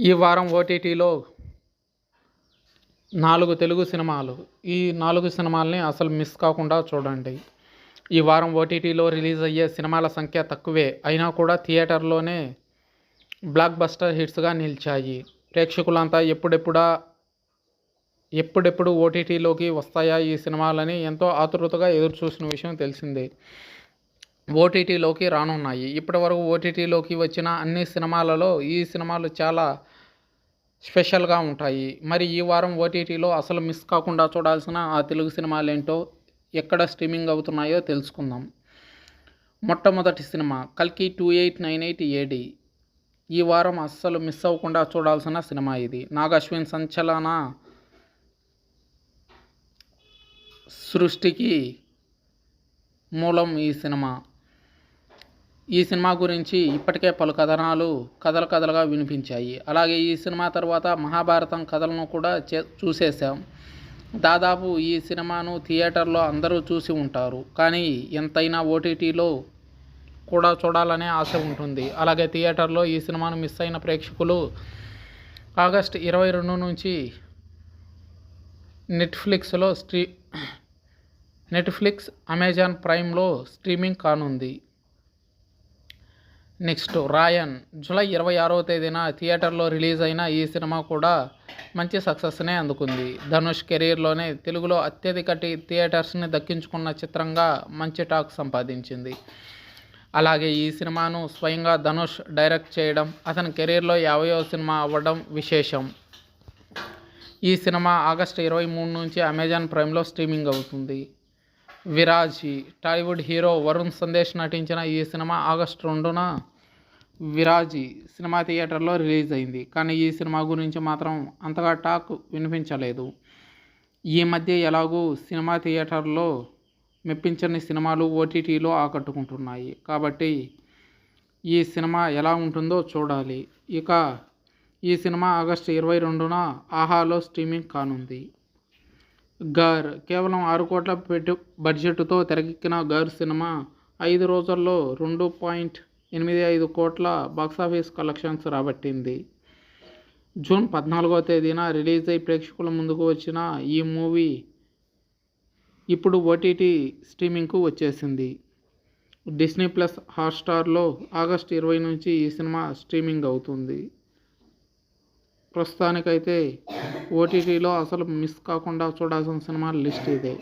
ఈ వారం ఓటీటీలో నాలుగు తెలుగు సినిమాలు. ఈ నాలుగు సినిమాల్ని అసలు మిస్ కాకుండా చూడండి. ఈ వారం ఓటీటీలో రిలీజ్ అయ్యే సినిమాల సంఖ్య తక్కువే. అయినా కూడా థియేటర్లోనే బ్లాక్ బస్టర్ హిట్స్గా నిలిచాయి. ప్రేక్షకులంతా ఎప్పుడెప్పుడా ఎప్పుడెప్పుడు ఓటీటీలోకి వస్తాయా ఈ సినిమాలని ఎంతో ఆతృతగా ఎదురు చూసిన విషయం తెలిసిందే. ఓటీటీలోకి రానున్నాయి. ఇప్పటివరకు ఓటీటీలోకి వచ్చిన అన్ని సినిమాలలో ఈ సినిమాలు చాలా స్పెషల్గా ఉంటాయి. మరి ఈ వారం ఓటీటీలో అసలు మిస్ కాకుండా చూడాల్సిన ఆ తెలుగు సినిమాలు ఏంటో ఎక్కడ స్ట్రీమింగ్ అవుతున్నాయో తెలుసుకుందాం. మొట్టమొదటి సినిమా కల్కి two eight nine eight AD ఈ వారం అస్సలు మిస్ అవ్వకుండా చూడాల్సిన సినిమా ఇది. నాగశ్విన్ సంచలన సృష్టికి మూలం ఈ సినిమా. ఈ సినిమా గురించి ఇప్పటికే పలు కథనాలు కథలు కథలుగా వినిపించాయి. అలాగే ఈ సినిమా తర్వాత మహాభారతం కథలను కూడా చే చూసేసాం దాదాపు ఈ సినిమాను థియేటర్లో అందరూ చూసి ఉంటారు. కానీ ఎంతైనా ఓటీటీలో కూడా చూడాలనే ఆశ ఉంటుంది. అలాగే థియేటర్లో ఈ సినిమాను మిస్ అయిన ప్రేక్షకులు ఆగస్ట్ ఇరవై రెండు నుంచి నెట్ఫ్లిక్స్లో స్ట్రీ నెట్ఫ్లిక్స్ అమెజాన్ ప్రైమ్లో స్ట్రీమింగ్ కానుంది. నెక్స్ట్ రాయన్. జూలై ఇరవై ఆరవ తేదీన థియేటర్లో రిలీజ్ అయిన ఈ సినిమా కూడా మంచి సక్సెస్నే అందుకుంది. ధనుష్ కెరీర్లోనే తెలుగులో అత్యధిక టి- థియేటర్స్ని దక్కించుకున్న చిత్రంగా మంచి టాక్ సంపాదించింది. అలాగే ఈ సినిమాను స్వయంగా ధనుష్ డైరెక్ట్ చేయడం అతని కెరీర్లో యాభయో సినిమా అవ్వడం విశేషం. ఈ సినిమా ఆగస్టు ఇరవై మూడు నుంచి అమెజాన్ ప్రైమ్లో స్ట్రీమింగ్ అవుతుంది. విరాజీ టాలీవుడ్ హీరో వరుణ్ సందేశ్ నటించిన ఈ సినిమా ఆగస్టు రెండున విరాజీ సినిమా థియేటర్లో రిలీజ్ అయింది. కానీ ఈ సినిమా గురించి మాత్రం అంతగా టాక్ వినిపించలేదు. ఈ మధ్య ఎలాగూ సినిమా థియేటర్లో మెప్పించని సినిమాలు ఓటీటీలో ఆకట్టుకుంటున్నాయి. కాబట్టి ఈ సినిమా ఎలా ఉంటుందో చూడాలి. ఇక ఈ సినిమా ఆగస్టు ఇరవై రెండున ఆహాలో స్ట్రీమింగ్ కానుంది. గార్ కేవలం ఆరు కోట్ల పెట్టు బడ్జెట్తో తెరకెక్కిన గార్ సినిమా ఐదు రోజుల్లో రెండు పాయింట్ ఎనిమిది ఐదు కోట్ల బాక్సాఫీస్ కలెక్షన్స్ రాబట్టింది. జూన్ పద్నాలుగో తేదీన రిలీజ్ అయి ప్రేక్షకుల ముందుకు వచ్చిన ఈ మూవీ ఇప్పుడు ఓటీటీ స్ట్రీమింగ్కు వచ్చేసింది. డిస్నీ ప్లస్ హాట్స్టార్లో ఆగస్ట్ ఇరవై నుంచి ఈ సినిమా స్ట్రీమింగ్ అవుతుంది. ప్రస్తుతానికైతే ఓటీటీలో అసలు మిస్ కాకుండా చూడాల్సిన సినిమాల లిస్ట్ ఇదే.